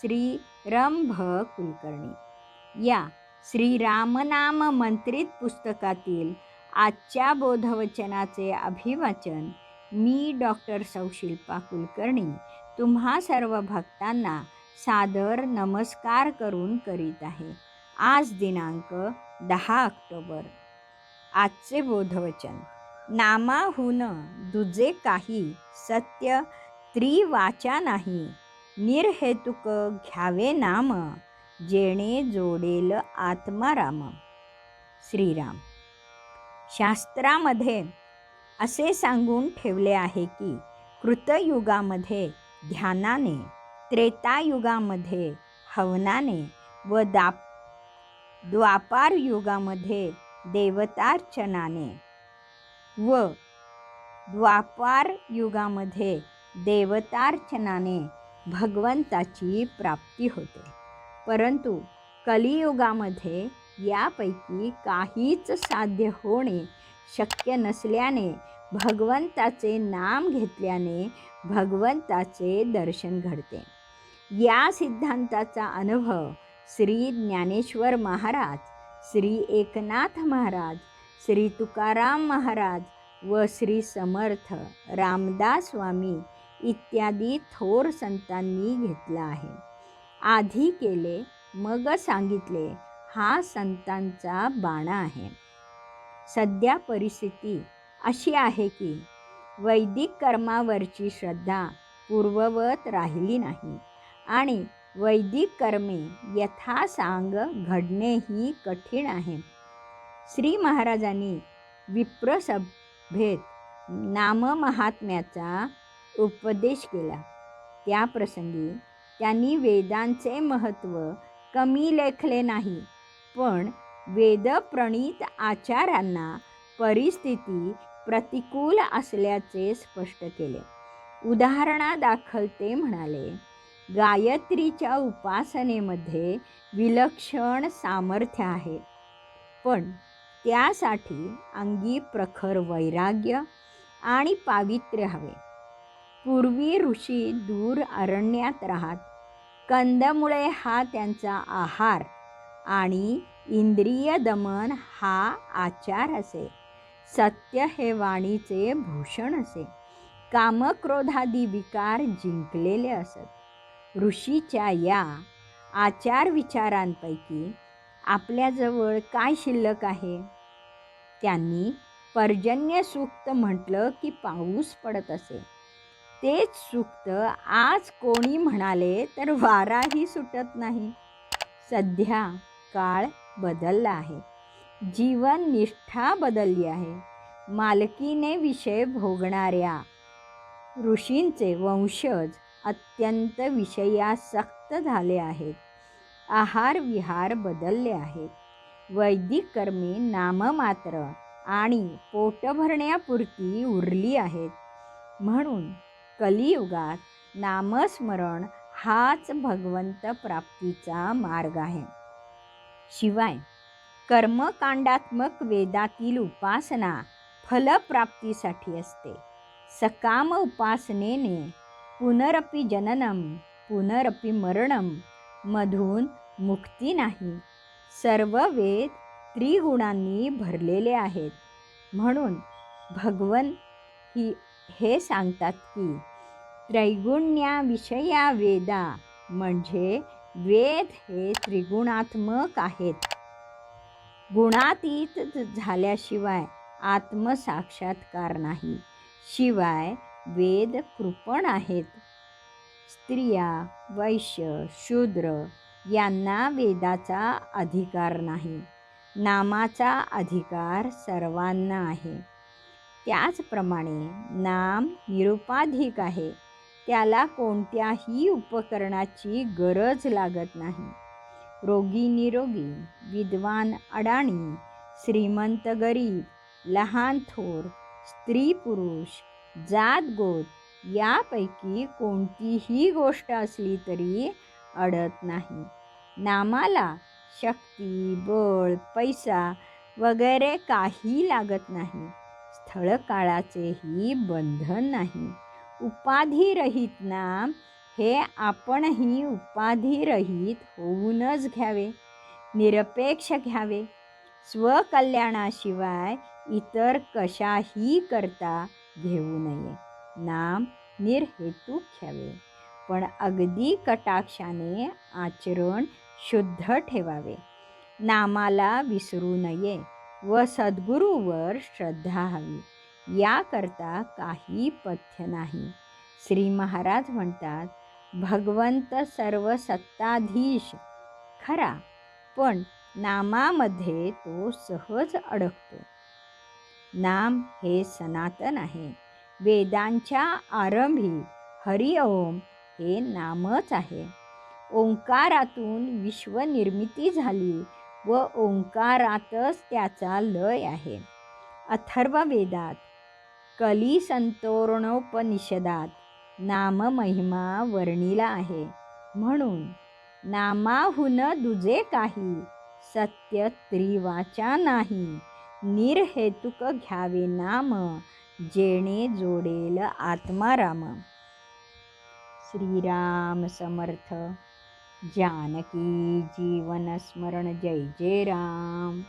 श्री रंभ कुलकर्णी या श्री रामनाम मंत्रित पुस्तकातील आजच्या बोधवचनाचे अभिवाचन मी डॉक्टर सौशिल्पा कुलकर्णी तुम्हा सर्व भक्तांना सादर नमस्कार करून करीत आहे. आज दिनांक दहा ऑक्टोबर. आजचे बोधवचन. नामाहून दुजे काही सत्य त्रिवाचा नाही. निर्हेतुक घ्यावे नाम जेणे जोडेल आत्माराम. श्रीराम. शास्त्रामध्ये असे सांगून ठेवले आहे की कृतयुगामध्ये ध्यानाने त्रेतायुगामध्ये हवनाने व दाप द्वापार युगामध्ये देवतार्चनाने व द्वापार युगामध्ये देवतार्चनाने भगवंताची प्राप्ती होते. परंतु कलियुगामध्ये यापैकी काहीच साध्य होणे शक्य नसल्याने भगवंताचे नाम घेतल्याने भगवंताचे दर्शन घडते. या सिद्धांताचा अनुभव श्री ज्ञानेश्वर महाराज श्री एकनाथ महाराज श्री तुकाराम महाराज व श्री समर्थ रामदास स्वामी इत्यादी थोर संतांनी घेतला आहे. आधी केले मग सांगितले हा संतांचा बाणा आहे. सध्या परिस्थिती अशी आहे की वैदिक कर्मावरची श्रद्धा पूर्ववत राहिली नाही आणि वैदिक कर्मे यथासांग घडणेही कठीण आहे. श्री महाराजांनी विप्रसभेत नाममहात्म्याचा उपदेश केला. त्या प्रसंगी त्यांनी वेदांचे महत्त्व कमी लेखले नाही पण वेदप्रणीत आचारांना परिस्थिती प्रतिकूल असल्याचे स्पष्ट केले. उदाहरणादाखल ते म्हणाले गायत्रीच्या उपासनेमध्ये विलक्षण सामर्थ्य आहे पण त्यासाठी अंगी प्रखर वैराग्य आणि पावित्र्य हवे. पूर्वी ऋषी दूर अरण्यात राहत. कंदमुळे हा त्यांचा आहार आणि इंद्रिय दमन हा आचार असे. सत्य हे वाणीचे भूषण असे. कामक्रोधादी विकार जिंकलेले असत. ऋषीच्या या आचार विचारांपैकी आपल्याजवळ काय शिल्लक आहे? त्यांनी पर्जन्य सूक्त म्हटलं की पाऊस पडत असे. तेच सूक्त. आज कोणी म्हणाले तर वाराही सुटत नाही. सध्या काळ बदलला आहे. जीवन निष्ठा बदलली आहे. मालकीने विषय भोगणाऱ्या ऋषींचे वंशज अत्यंत विषयासक्त झाले आहेत. आहार विहार बदलले आहेत. वैदिक कर्मे नाममात्र आणि पोट भरण्यापुरती उरली आहेत. म्हणून कलियुगात नामस्मरण हाच भगवंत प्राप्तीचा मार्ग आहे. शिवाय कर्मकांडात्मक वेदातील उपासना फलप्राप्तीसाठी असते. सकाम उपासनेने पुनरपि जननम पुनरपि मरणम मधून मुक्ती नाही. सर्व वेद त्रिगुणांनी भरलेले आहेत. म्हणून भगवन ही हे सांगतात की त्रैगुण्या विषया वेदा म्हणजे वेद हे त्रिगुणात्मक आहेत. गुणातीत झाल्याशिवाय आत्मसाक्षात्कार नाही. शिवाय वेद कृपण आहेत. स्त्रिया वैश्य शूद्र यांना वेदाचा अधिकार नाही. नामाचा अधिकार सर्वांना आहे. त्याचप्रमाणे नाम निरुपाधिक आहे. त्याला कोणत्याही उपकरणाची गरज लागत नाही. रोगी निरोगी विद्वान अडाणी श्रीमंत गरीब लहान थोर स्त्री पुरुष जात गोत यापैकी कोणतीही गोष्ट असली तरी अडत नाही. नामाला शक्ती बळ पैसा वगैरे काही लागत नाही. स्थळ काळाचेही बंधन नाही. उपाधिरहित नाम हे आपणही उपाधिरहित होऊनच घ्यावे निरपेक्ष घ्यावे. स्वकल्याणाशिवाय इतर कशाही करता घेऊ नये. नाम निर्हेतूक घ्यावे. पण अगदी कटाक्षाने आचरण शुद्ध ठेवावे. नामाला विसरू नये व सद्गुरूवर श्रद्धा हवी. याकरता काही पथ्य नाही. श्री महाराज म्हणतात भगवंत सर्व सत्ताधीश खरा पण नामामध्ये तो सहज अडकतो. नाम हे सनातन आहे. वेदांच्या आरंभी हरिओम हे नामच आहे. ओंकारातून विश्वनिर्मिती झाली व ओंकारातच त्याचा लय आहे. अथर्ववेदात नाम नाममहिमा वर्णिला आहे. म्हणून नामाहून दुजे काही सत्य त्रिवाचा नाही. निर्हेतुक घ्यावे नाम जेणे जोडेल आत्माराम. श्रीराम समर्थ. जानकी जीवन स्मरण जय जय राम.